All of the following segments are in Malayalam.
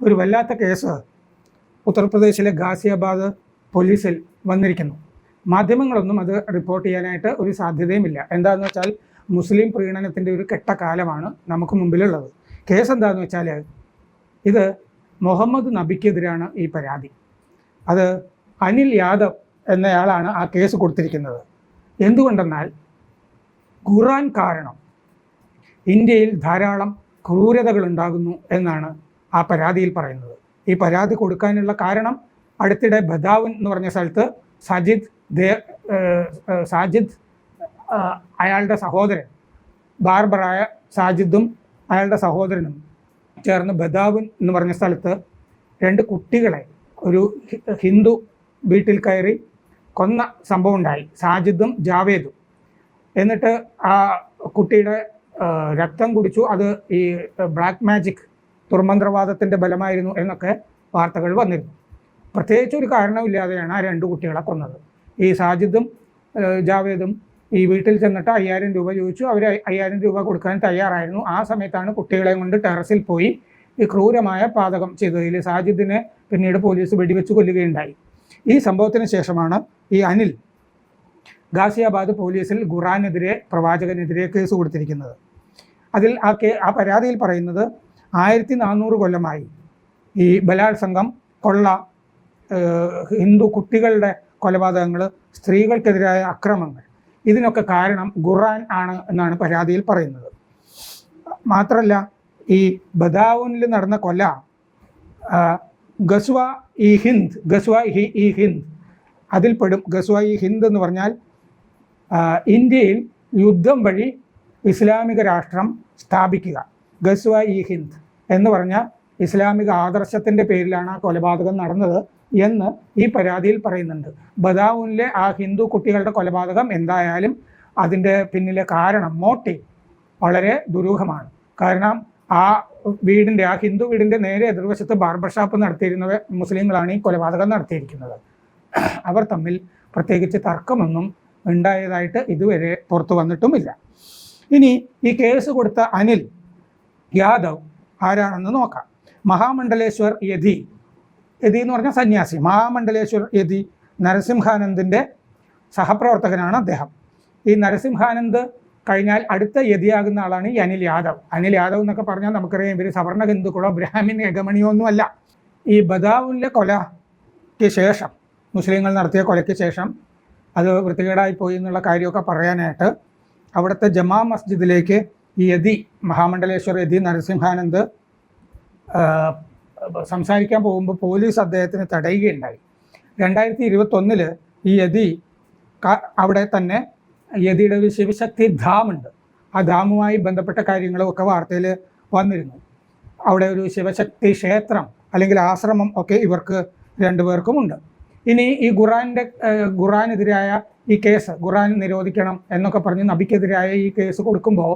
ഒരു വല്ലാത്ത കേസ് ഉത്തർപ്രദേശിലെ ഗാസിയാബാദ് പോലീസിൽ വന്നിരിക്കുന്നു. മാധ്യമങ്ങളൊന്നും അത് റിപ്പോർട്ട് ചെയ്യാനായിട്ട് ഒരു സാധ്യതയുമില്ല. എന്താണെന്ന് വെച്ചാൽ മുസ്ലിം പ്രീണനത്തിന്റെ ഒരു കെട്ട കാലമാണ് നമുക്ക് മുമ്പിലുള്ളത്. കേസ് എന്താണെന്ന് വെച്ചാൽ ഇത് മുഹമ്മദ് നബിക്കെതിരാണ് ഈ പരാതി. അത് അനിൽ യാദവ് എന്നയാളാണ് ആ കേസ് കൊടുത്തിരിക്കുന്നത്. എന്തുകൊണ്ടെന്നാൽ ഖുറാൻ കാരണം ഇന്ത്യയിൽ ധാരാളം ക്രൂരതകൾ ഉണ്ടാകുന്നു എന്നാണ് ആ പരാതിയിൽ പറയുന്നത്. ഈ പരാതി കൊടുക്കാനുള്ള കാരണം അടുത്തിടെ ബദാവൻ എന്ന് പറഞ്ഞ സ്ഥലത്ത് സജിദ് ദേ സാജിദ് അയാളുടെ സഹോദരൻ ബാർബറായ സാജിദും അയാളുടെ സഹോദരനും ചേർന്ന് ബദാവൻ എന്ന് പറഞ്ഞ സ്ഥലത്ത് രണ്ട് കുട്ടികളെ ഒരു ഹിന്ദു വീട്ടിൽ കയറി കൊന്ന സംഭവം ഉണ്ടായി സാജിദും ജാവേദും. എന്നിട്ട് ആ കുട്ടിയുടെ രക്തം കുടിച്ചു. അത് ഈ ബ്ലാക്ക് മാജിക് ദുർമന്ത്രവാദത്തിന്റെ ബലമായിരുന്നു എന്നൊക്കെ വാർത്തകൾ വന്നിരുന്നു. പ്രത്യേകിച്ച് ഒരു കാരണമില്ലാതെയാണ് ആ രണ്ട് കുട്ടികളെ കൊന്നത്. ഈ സാജിദും ജാവേദും ഈ വീട്ടിൽ ചെന്നിട്ട് അയ്യായിരം രൂപ ചോദിച്ചു. അവർ അയ്യായിരം രൂപ കൊടുക്കാൻ തയ്യാറായിരുന്നു. ആ സമയത്താണ് കുട്ടികളെ കൊണ്ട് ടെറസിൽ പോയി ഈ ക്രൂരമായ പാതകം ചെയ്തതിൽ സാജിദിനെ പിന്നീട് പോലീസ് വെടിവെച്ച് കൊല്ലുകയുണ്ടായി. ഈ സംഭവത്തിന് ശേഷമാണ് ഈ അനിൽ ഗാസിയാബാദ് പോലീസിൽ ഖുറാനെതിരെ പ്രവാചകനെതിരെ കേസ് കൊടുത്തിരിക്കുന്നത്. അതിൽ ആ കേ ആ പരാതിയിൽ പറയുന്നത് ആയിരത്തി നാനൂറ് കൊല്ലമായി. ഈ ബലാത്സംഗം കൊള്ള ഹിന്ദു കുട്ടികളുടെ കൊലപാതകങ്ങൾ സ്ത്രീകൾക്കെതിരായ അക്രമങ്ങൾ ഇതിനൊക്കെ കാരണം ഖുറാൻ ആണ് എന്നാണ് പരാതിയിൽ പറയുന്നത്. മാത്രമല്ല ഈ ബദാവുനിൽ നടന്ന കൊല ഗസ്വ ഇ ഹിന്ദ് ഗസ്വ ഇ ഇ ഹിന്ദ് അതിൽപ്പെടും ഗസ്വ ഇ ഹിന്ദ് എന്ന് പറഞ്ഞാൽ ഇന്ത്യയിൽ യുദ്ധം വഴി ഇസ്ലാമിക രാഷ്ട്രം സ്ഥാപിക്കുക. ഗസ്വ ഇ ഹിന്ദ്. എന്ന് പറഞ്ഞ ഇസ്ലാമിക ആദർശത്തിന്റെ പേരിലാണ് ആ കൊലപാതകം നടന്നത് എന്ന് ഈ പരാതിയിൽ പറയുന്നുണ്ട്. ബദാവുനിലെ ആ ഹിന്ദു കുട്ടികളുടെ കൊലപാതകം എന്തായാലും അതിന്റെ പിന്നിലെ കാരണം മോട്ടീവ് വളരെ ദുരൂഹമാണ്. കാരണം ആ വീടിന്റെ ആ ഹിന്ദു വീടിന്റെ നേരെ എതിർവശത്ത് ബാർബർ ഷാപ്പ് നടത്തിയിരുന്നവർ മുസ്ലിങ്ങളാണ് ഈ കൊലപാതകം നടത്തിയിരിക്കുന്നത്. അവർ തമ്മിൽ പ്രത്യേകിച്ച് തർക്കമൊന്നും ഉണ്ടായതായിട്ട് ഇതുവരെ പുറത്തു വന്നിട്ടുമില്ല. ഇനി ഈ കേസ് കൊടുത്ത അനിൽ യാദവ് ആരാണെന്ന് നോക്കാം. മഹാമണ്ഡലേശ്വർ യതി. യതി എന്ന് പറഞ്ഞാൽ സന്യാസി. മഹാമണ്ഡലേശ്വർ യതി നരസിംഹാനന്ദിന്റെ സഹപ്രവർത്തകനാണ് അദ്ദേഹം. ഈ നരസിംഹാനന്ദ് കഴിഞ്ഞാൽ അടുത്ത യതിയാകുന്ന ആളാണ് ഈ അനിൽ യാദവ്. അനിൽ യാദവ് എന്നൊക്കെ പറഞ്ഞാൽ നമുക്കറിയാം ഇവർ സവർണ ഹിന്ദുക്കളോ ബ്രാഹ്മിൻ ഹെഗമണിയോ ഒന്നുമല്ല ഈ ബദാവുനിലെ കൊലയ്ക്ക് ശേഷം മുസ്ലിങ്ങൾ നടത്തിയ കൊലയ്ക്ക് ശേഷം അത് വൃത്തികേടായി പോയി എന്നുള്ള കാര്യമൊക്കെ പറയാനായിട്ട് അവിടുത്തെ ജമാ മസ്ജിദിലേക്ക് യതി മഹാമണ്ഡലേശ്വർ യതി നരസിംഹാനന്ദ് സംസാരിക്കാൻ പോകുമ്പോൾ പോലീസ് അദ്ദേഹത്തിന് തടയുകയുണ്ടായി. രണ്ടായിരത്തി ഇരുപത്തൊന്നിൽ ഈ യതി അവിടെ തന്നെ യതിയുടെ ഒരു ശിവശക്തി ധാമുണ്ട്. ആ ധാമുമായി ബന്ധപ്പെട്ട കാര്യങ്ങളൊക്കെ വാർത്തയിൽ വന്നിരുന്നു. അവിടെ ഒരു ശിവശക്തി ക്ഷേത്രം അല്ലെങ്കിൽ ആശ്രമം ഒക്കെ ഇവർക്ക് രണ്ടുപേർക്കുമുണ്ട് ഇനി ഈ ഖുറാന്റെ ഖുറാനെതിരായ ഈ കേസ് ഖുറാൻ നിരോധിക്കണം എന്നൊക്കെ പറഞ്ഞ് നബിക്കെതിരായ ഈ കേസ് കൊടുക്കുമ്പോൾ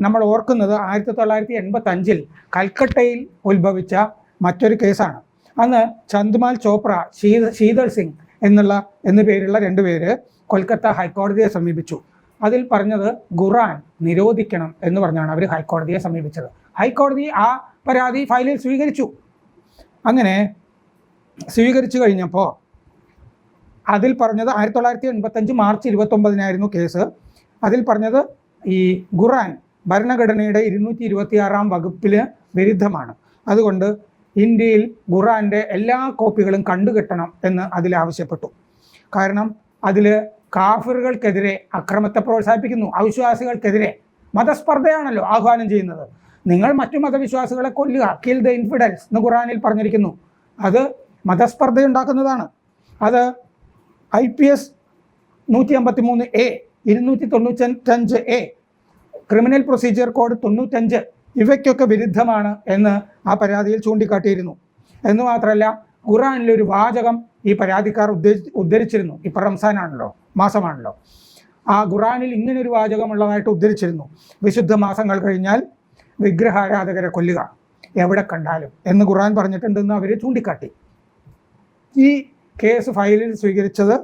നമ്മൾ ഓർക്കുന്നത് ആയിരത്തി തൊള്ളായിരത്തി എൺപത്തഞ്ചിൽ കൽക്കട്ടയിൽ ഉത്ഭവിച്ച മറ്റൊരു കേസാണ്. അന്ന് ചന്ദ്മാൽ ചോപ്ര ശീത ശീതൾ സിംഗ് എന്നുള്ള എന്നു പേരുള്ള രണ്ടുപേര് കൊൽക്കത്ത ഹൈക്കോടതിയെ സമീപിച്ചു. അതിൽ പറഞ്ഞത് ഖുറാൻ നിരോധിക്കണം എന്ന് പറഞ്ഞാണ് അവർ ഹൈക്കോടതിയെ സമീപിച്ചത്. ഹൈക്കോടതി ആ പരാതി ഫയലിൽ സ്വീകരിച്ചു. അങ്ങനെ സ്വീകരിച്ചു കഴിഞ്ഞപ്പോൾ അതിൽ പറഞ്ഞത് ആയിരത്തി തൊള്ളായിരത്തി എൺപത്തഞ്ച് മാർച്ച് ഇരുപത്തൊമ്പതിനായിരുന്നു കേസ്. അതിൽ പറഞ്ഞത് ഈ ഖുറാൻ ഭരണഘടനയുടെ ഇരുന്നൂറ്റി ഇരുപത്തിയാറാം വകുപ്പിന് വിരുദ്ധമാണ്. അതുകൊണ്ട് ഇന്ത്യയിൽ ഖുറാന്റെ എല്ലാ കോപ്പികളും കണ്ടുകെട്ടണം എന്ന് അതിൽ ആവശ്യപ്പെട്ടു. കാരണം അതിൽ കാഫറുകൾക്കെതിരെ അക്രമത്തെ പ്രോത്സാഹിപ്പിക്കുന്നു. അവിശ്വാസികൾക്കെതിരെ മതസ്പർദ്ധയാണല്ലോ ആഹ്വാനം ചെയ്യുന്നത്. നിങ്ങൾ മറ്റു മതവിശ്വാസികളെ കൊല്ലുക. കിൽ ദ ഇൻഫിഡൻസ് എന്ന് ഖുറാനിൽ പറഞ്ഞിരിക്കുന്നു. അത് മതസ്പർദ്ധ ഉണ്ടാക്കുന്നതാണ് അത് ഐ പി എസ് നൂറ്റി അമ്പത്തി മൂന്ന് എ ഇരുന്നൂറ്റി തൊണ്ണൂറ്റഞ്ച് എ ക്രിമിനൽ പ്രൊസീജിയർ കോഡ് തൊണ്ണൂറ്റഞ്ച് ഇവയ്ക്കൊക്കെ വിരുദ്ധമാണ് എന്ന് ആ പരാതിയിൽ ചൂണ്ടിക്കാട്ടിയിരുന്നു. എന്ന് മാത്രമല്ല ഖുറാനിലൊരു വാചകം ഈ പരാതിക്കാർ ഉദ്ദേശി ഉദ്ധരിച്ചിരുന്നു. ഇപ്പം റംസാനാണല്ലോ മാസമാണല്ലോ. ആ ഖുറാനിൽ ഇങ്ങനൊരു വാചകമുള്ളതായിട്ട് ഉദ്ധരിച്ചിരുന്നു. വിശുദ്ധ മാസങ്ങൾ കഴിഞ്ഞാൽ വിഗ്രഹാരാധകരെ കൊല്ലുക എവിടെ കണ്ടാലും എന്ന് ഖുറാൻ പറഞ്ഞിട്ടുണ്ടെന്ന് അവർ ചൂണ്ടിക്കാട്ടി. ഈ കേസ് ഫയലിൽ സ്വീകരിച്ചത്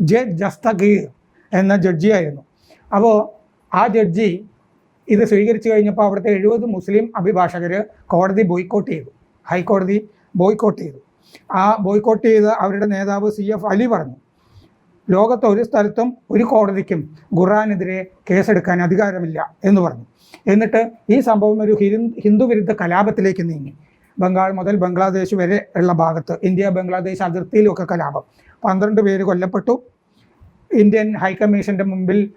ജെ ജസ്തഗീർ എന്ന ജഡ്ജിയായിരുന്നു. അപ്പോൾ ആ ജഡ്ജി ഇത് സ്വീകരിച്ചു കഴിഞ്ഞപ്പോൾ അവിടുത്തെ എഴുപത് മുസ്ലിം അഭിഭാഷകർ കോടതി ബോയ്ക്കോട്ട് ചെയ്തു. ഹൈക്കോടതി ബോയ്ക്കോട്ട് ചെയ്തു. ആ ബോയ്ക്കോട്ട് ചെയ്ത് അവരുടെ നേതാവ് സി എഫ് അലി പറഞ്ഞു ലോകത്തെ ഒരു സ്ഥലത്തും ഒരു കോടതിക്കും ഖുറാനെതിരെ കേസെടുക്കാൻ അധികാരമില്ല എന്ന് പറഞ്ഞു. എന്നിട്ട് ഈ സംഭവം ഒരു ഹിന്ദു ഹിന്ദുവിരുദ്ധ കലാപത്തിലേക്ക് നീങ്ങി. ബംഗാൾ മുതൽ ബംഗ്ലാദേശ് വരെ ഉള്ള ഭാഗത്ത് ഇന്ത്യ ബംഗ്ലാദേശ് അതിർത്തിയിലൊക്കെ കലാപം. പന്ത്രണ്ട് പേര് കൊല്ലപ്പെട്ടു. ഇന്ത്യൻ ഹൈക്കമ്മീഷന്റെ മുമ്പിൽ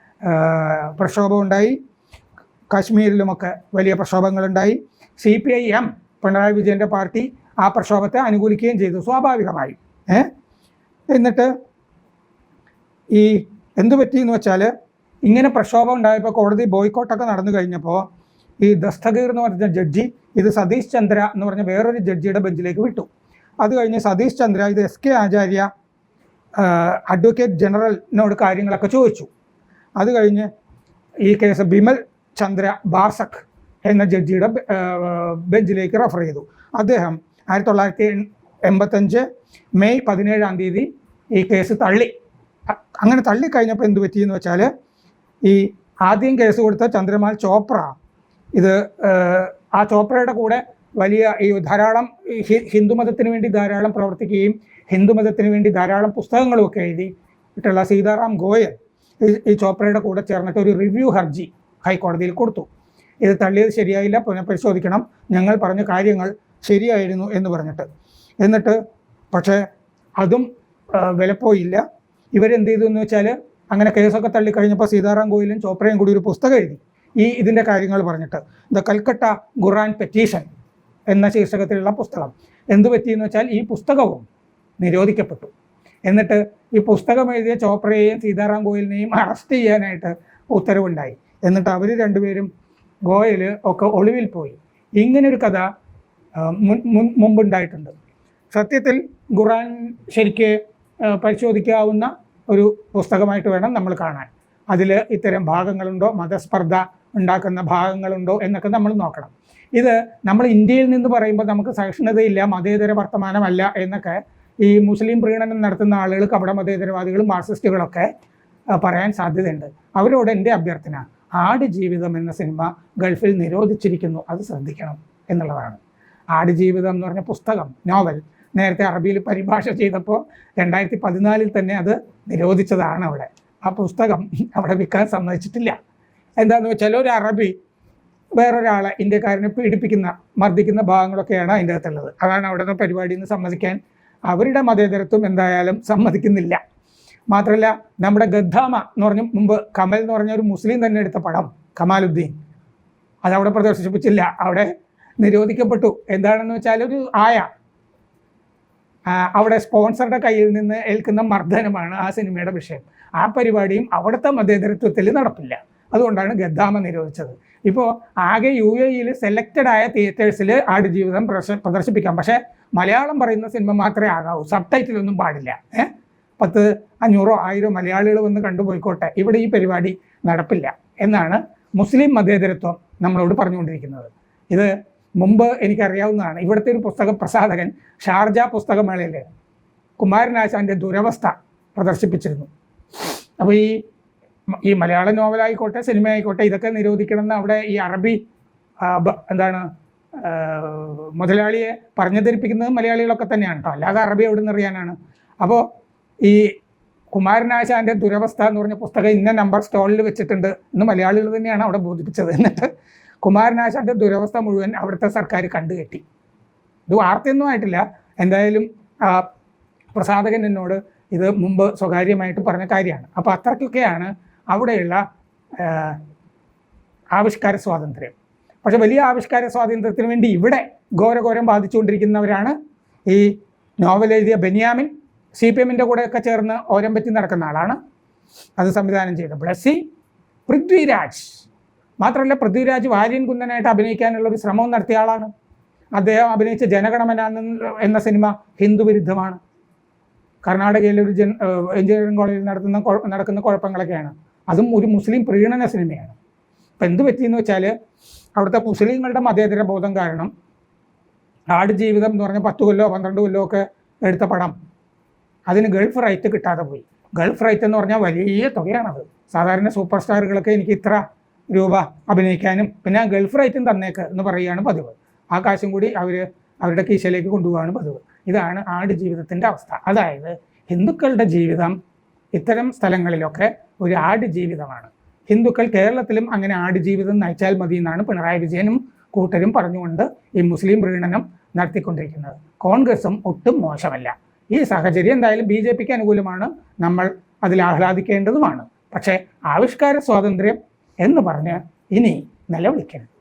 പ്രക്ഷോഭമുണ്ടായി. കാശ്മീരിലുമൊക്കെ വലിയ പ്രക്ഷോഭങ്ങളുണ്ടായി. C P I M Pinarayi വിജയന്റെ പാർട്ടി ആ പ്രക്ഷോഭത്തെ അനുകൂലിക്കുകയും ചെയ്തു സ്വാഭാവികമായി. എന്നിട്ട് ഈ എന്തു പറ്റിയെന്ന് വെച്ചാൽ ഇങ്ങനെ പ്രക്ഷോഭം ഉണ്ടായപ്പോൾ കോടതി ബോയ്ക്കോട്ടൊക്കെ നടന്നു കഴിഞ്ഞപ്പോൾ ഈ ദസ്തഗീർ എന്ന് പറഞ്ഞ ജഡ്ജി ഇത് സതീഷ് ചന്ദ്ര എന്ന് പറഞ്ഞ വേറൊരു ജഡ്ജിയുടെ ബെഞ്ചിലേക്ക് വിട്ടു. അത് കഴിഞ്ഞ് സതീഷ് ചന്ദ്ര ഇത് എസ് കെ ആചാര്യ അഡ്വക്കേറ്റ് ജനറലിനോട് കാര്യങ്ങളൊക്കെ ചോദിച്ചു. അത് കഴിഞ്ഞ് ഈ കേസ് ബിമൽ ചന്ദ്ര ബാസക് എന്ന ജഡ്ജിയുടെ ബെഞ്ചിലേക്ക് റെഫർ ചെയ്തു. അദ്ദേഹം ആയിരത്തി തൊള്ളായിരത്തി എൺപത്തഞ്ച് മെയ് പതിനേഴാം തീയതി ഈ കേസ് തള്ളി. അങ്ങനെ തള്ളിക്കഴിഞ്ഞപ്പോൾ എന്ത് പറ്റിയെന്ന് വെച്ചാൽ ഈ ആദ്യം കേസ് കൊടുത്ത ചന്ദ്രമാൽ ചോപ്ര ഇത് ആ ചോപ്രയുടെ കൂടെ വലിയ ഈ ധാരാളം ഹിന്ദുമതത്തിന് വേണ്ടി ധാരാളം പ്രവർത്തിക്കുകയും ഹിന്ദുമതത്തിന് വേണ്ടി ധാരാളം പുസ്തകങ്ങളും ഒക്കെ എഴുതി. ഇട്ടുള്ള സീതാറാം ഗോയൽ ഈ- ചോപ്രയുടെ കൂടെ ചേർന്നിട്ട് ഒരു റിവ്യൂ ഹർജി ഹൈക്കോടതിയിൽ കൊടുത്തു. ഇത് തള്ളിയത് ശരിയായില്ല പുനഃപരിശോധിക്കണം ഞങ്ങൾ പറഞ്ഞ കാര്യങ്ങൾ ശരിയായിരുന്നു എന്ന് പറഞ്ഞിട്ട്. എന്നിട്ട് പക്ഷേ അതും വിലപ്പോയില്ല. ഇവരെന്ത് ചെയ്തു എന്ന് വെച്ചാൽ അങ്ങനെ കേസൊക്കെ തള്ളിക്കഴിഞ്ഞപ്പോൾ സീതാറാം ഗോയിലും ചോപ്രയും കൂടി ഒരു പുസ്തകം എഴുതി ഈ ഇതിന്റെ കാര്യങ്ങൾ പറഞ്ഞിട്ട്. ദ കൽക്കട്ട ഖുറാൻ പെറ്റീഷൻ എന്ന ശീർഷകത്തിലുള്ള പുസ്തകം. എന്ത് പറ്റിയെന്ന് വെച്ചാൽ ഈ പുസ്തകവും നിരോധിക്കപ്പെട്ടു. എന്നിട്ട് ഈ പുസ്തകം എഴുതിയ ചോപ്രയെയും സീതാറാം ഗോയലിനെയും അറസ്റ്റ് ചെയ്യാനായിട്ട് ഉത്തരവുണ്ടായി. എന്നിട്ട് അവർ രണ്ടുപേരും ഗോയൽ ഒക്കെ ഒളിവിൽ പോയി. ഇങ്ങനൊരു കഥ മുമ്പുണ്ടായിട്ടുണ്ട്. സത്യത്തിൽ ഖുറാൻ ശരിക്ക് പരിശോധിക്കാവുന്ന ഒരു പുസ്തകമായിട്ട് വേണം നമ്മൾ കാണാൻ. അതിൽ ഇത്തരം ഭാഗങ്ങളുണ്ടോ? മതസ്പർദ്ധ ഉണ്ടാക്കുന്ന ഭാഗങ്ങളുണ്ടോ? എന്നൊക്കെ നമ്മൾ നോക്കണം. ഇത് നമ്മൾ ഇന്ത്യയിൽ നിന്ന് പറയുമ്പോൾ നമുക്ക് സഹിഷ്ണുതയില്ല മതേതര വർത്തമാനമല്ല എന്നൊക്കെ ഈ മുസ്ലിം പ്രീണനം നടത്തുന്ന ആളുകൾ കപട മതേതരവാദികളും മാർക്സിസ്റ്റുകളൊക്കെ പറയാൻ സാധ്യതയുണ്ട്. അവരോട് എന്റെ അഭ്യർത്ഥന ആട് ജീവിതം എന്ന സിനിമ ഗൾഫിൽ നിരോധിച്ചിരിക്കുന്നു. അത് ശ്രദ്ധിക്കണം എന്നുള്ളതാണ്. ആട് ജീവിതം എന്ന് പറഞ്ഞ പുസ്തകം നോവൽ നേരത്തെ അറബിയിൽ പരിഭാഷ ചെയ്തപ്പോൾ രണ്ടായിരത്തി പതിനാലിൽ തന്നെ അത് നിരോധിച്ചതാണ് അവിടെ. ആ പുസ്തകം അവിടെ വിൽക്കാൻ സമ്മതിച്ചിട്ടില്ല. എന്താണെന്ന് വെച്ചാൽ ഒരു അറബി വേറൊരാളെ ഇന്ത്യക്കാരനെ പീഡിപ്പിക്കുന്ന മർദ്ദിക്കുന്ന ഭാഗങ്ങളൊക്കെയാണ് അതിന്റെ അകത്തുള്ളത്. അതാണ് അവിടെ നിന്ന് പരിപാടിയിൽ നിന്ന് സമ്മതിക്കാൻ അവരുടെ മതേതരത്വം എന്തായാലും സമ്മതിക്കുന്നില്ല. മാത്രമല്ല നമ്മുടെ ഗദ്ദാമ എന്ന് പറഞ്ഞ മുമ്പ് കമൽ എന്ന് പറഞ്ഞ ഒരു മുസ്ലിം തന്നെ എടുത്ത പടം കമാലുദ്ദീൻ. അതവിടെ പ്രദർശിപ്പിച്ചില്ല. അവിടെ നിരോധിക്കപ്പെട്ടു. എന്താണെന്ന് വെച്ചാൽ ഒരു ആയ അവിടെ സ്പോൺസറുടെ കയ്യിൽ നിന്ന് ഏൽക്കുന്ന മർദ്ദനമാണ് ആ സിനിമയുടെ വിഷയം. ആ പരിപാടിയും അവിടുത്തെ മതേതരത്വത്തിൽ നടപ്പില്ല. അതുകൊണ്ടാണ് ഗദ്ദാമ നിരോധിച്ചത്. ഇപ്പോൾ ആകെ യു എ ഇയിൽ സെലക്റ്റഡ് ആയ തിയേറ്റേഴ്സിൽ ആടുജീവിതം ജീവിതം പ്രദർശിപ്പിക്കാം. പക്ഷേ മലയാളം പറയുന്ന സിനിമ മാത്രമേ ആകാവൂ. സബ് ടൈറ്റിലൊന്നും പാടില്ല. ഏഹ്? പത്ത് അഞ്ഞൂറോ ആയിരോ മലയാളികൾ വന്ന് കണ്ടുപോയിക്കോട്ടെ. ഇവിടെ ഈ പരിപാടി നടപ്പില്ല എന്നാണ് മുസ്ലിം മതേതരത്വം നമ്മളോട് പറഞ്ഞുകൊണ്ടിരിക്കുന്നത്. ഇത് മുമ്പ് എനിക്കറിയാവുന്നതാണ്. ഇവിടുത്തെ ഒരു പുസ്തക പ്രസാധകൻ ഷാർജ പുസ്തകമേളയിൽ കുമാരനാശാന്റെ ദുരവസ്ഥ പ്രദർശിപ്പിച്ചിരുന്നു. അപ്പോൾ ഈ ഈ മലയാള നോവലായിക്കോട്ടെ സിനിമ ആയിക്കോട്ടെ ഇതൊക്കെ നിരോധിക്കണമെന്ന് അവിടെ ഈ അറബി എന്താണ് മുതലാളിയെ പറഞ്ഞു ധരിപ്പിക്കുന്നത് മലയാളികളൊക്കെ തന്നെയാണ് കേട്ടോ അല്ലാതെ അറബി എവിടെ നിന്നറിയാനാണ് അപ്പോൾ ഈ കുമാരനാശാന്റെ ദുരവസ്ഥ എന്ന് പറഞ്ഞ പുസ്തകം ഇന്ന നമ്പർ സ്റ്റോളിൽ വെച്ചിട്ടുണ്ട് എന്ന് മലയാളികൾ തന്നെയാണ് അവിടെ ബോധിപ്പിച്ചത്. എന്നിട്ട് കുമാരനാശാന്റെ ദുരവസ്ഥ മുഴുവൻ അവിടുത്തെ സർക്കാർ കണ്ടുകെട്ടി ഇത് വാർത്തയൊന്നും ആയിട്ടില്ല. എന്തായാലും ആ, പ്രസാധകൻ എന്നോട് ഇത് മുമ്പ് സ്വകാര്യമായിട്ട് പറഞ്ഞ കാര്യമാണ്. അപ്പോൾ അത്രയ്ക്കൊക്കെയാണ് അവിടെയുള്ള ആവിഷ്കാര സ്വാതന്ത്ര്യം. പക്ഷെ വലിയ ആവിഷ്കാര സ്വാതന്ത്ര്യത്തിന് വേണ്ടി ഇവിടെ ഘോരഘോരം ബാധിച്ചുകൊണ്ടിരിക്കുന്നവരാണ് ഈ നോവൽ എഴുതിയ ബെന്യാമിൻ. സി പി എമ്മിന്റെ കൂടെയൊക്കെ ചേർന്ന് ഓരം പറ്റി നടക്കുന്ന ആളാണ്. അത് സംവിധാനം ചെയ്ത ബ്ലസ്സി പൃഥ്വിരാജ്. മാത്രമല്ല പൃഥ്വിരാജ് വാര്യൻ കുന്നനായിട്ട് അഭിനയിക്കാനുള്ള ഒരു ശ്രമവും നടത്തിയ ആളാണ്. അദ്ദേഹം അഭിനയിച്ച ജനഗണമന എന്ന- സിനിമ ഹിന്ദു വിരുദ്ധമാണ്. കർണാടകയിലെ ഒരു ജൻ എഞ്ചിനീയറിംഗ് കോളേജിൽ നടത്തുന്ന നടക്കുന്ന കുഴപ്പങ്ങളൊക്കെയാണ്. അതും ഒരു മുസ്ലിം പ്രീണന സിനിമയാണ്. അപ്പം എന്ത് പറ്റിയെന്ന് വെച്ചാൽ അവിടുത്തെ മുസ്ലിങ്ങളുടെ മതേതര ബോധം കാരണം ആട് ജീവിതം എന്ന് പറഞ്ഞ പത്ത് കൊല്ലോ പന്ത്രണ്ട് കൊല്ലോ ഒക്കെ എടുത്ത പടം. അതിന് ഗൾഫ് റൈറ്റ് കിട്ടാതെ പോയി. ഗൾഫ് റൈറ്റ് എന്ന് പറഞ്ഞാൽ വലിയ തുകയാണത്. സാധാരണ സൂപ്പർ സ്റ്റാറുകളൊക്കെ എനിക്ക് ഇത്ര രൂപ അഭിനയിക്കാനും പിന്നെ ഗൾഫ് റൈറ്റും തന്നേക്ക് എന്ന് പറയുകയാണ് പതിവ്. ആ കാശും കൂടി അവർ അവരുടെ കീശയിലേക്ക് കൊണ്ടുപോകാണ് പതിവ്. ഇതാണ് ആട് ജീവിതത്തിന്റെ അവസ്ഥ. അതായത് ഹിന്ദുക്കളുടെ ജീവിതം ഇത്തരം സ്ഥലങ്ങളിലൊക്കെ ഒരു ആട് ജീവിതമാണ് ഹിന്ദുക്കൾ കേരളത്തിലും അങ്ങനെ ആട് ജീവിതം നയിച്ചാൽ മതി എന്നാണ് പിണറായി വിജയനും കൂട്ടരും പറഞ്ഞുകൊണ്ട് ഈ മുസ്ലിം പ്രീണനം നടത്തിക്കൊണ്ടിരിക്കുന്നത്. കോൺഗ്രസും ഒട്ടും മോശമല്ല. ഈ സാഹചര്യം എന്തായാലും ബി ജെ പിക്ക് അനുകൂലമാണ്. നമ്മൾ അതിൽ ആഹ്ലാദിക്കേണ്ടതുമാണ്. പക്ഷേ ആവിഷ്കാര സ്വാതന്ത്ര്യം എന്ന് പറഞ്ഞ് ഇനി നിലവിളിക്കരുത്.